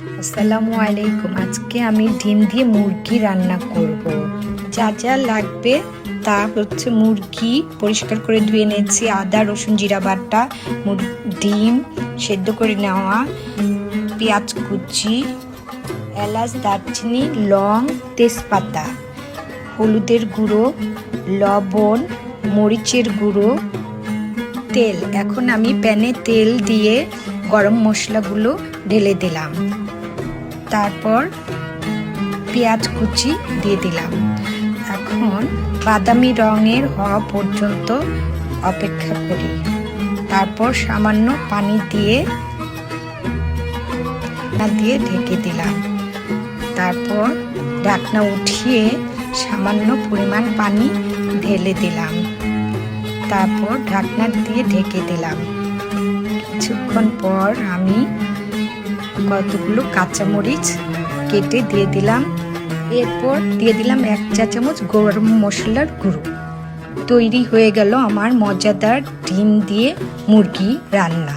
আসসালামু আলাইকুম। আজকে আমি ডিম দিয়ে মুরগি রান্না করব। যা যা লাগবে তা হচ্ছে মুরগি, পরিষ্কার করে ধুয়ে নিয়েছি, আদা, রসুন, জিরা বাটা ডিম সেদ্ধ করে নেওয়া, পেঁয়াজ কুচি, এলাচ, দারচিনি, লং, তেজপাতা, হলুদের গুঁড়ো, লবণ, মরিচের গুঁড়ো, তেল। এখন আমি প্যানে তেল দিয়ে গরম মশলাগুলো ঢেলে দিলাম। তারপর পেঁয়াজ কুচি দিয়ে দিলাম। এখন বাদামি রঙের হওয়া পর্যন্ত অপেক্ষা করি। তারপর সামান্য পানি দিয়ে দিয়ে ঢেকে দিলাম। তারপর ঢাকনা উঠিয়ে সামান্য পরিমাণ পানি ঢেলে দিলাম। তারপর ঢাকনা দিয়ে ঢেকে দিলাম। কিছুক্ষণ পর আমি কতগুলো কাঁচামরিচ কেটে দিয়ে দিলাম। এরপর দিয়ে দিলাম এক চা চামচ গরম মশলার গুঁড়ো। তৈরি হয়ে গেল আমার মজাদার ডিম দিয়ে মুরগি রান্না।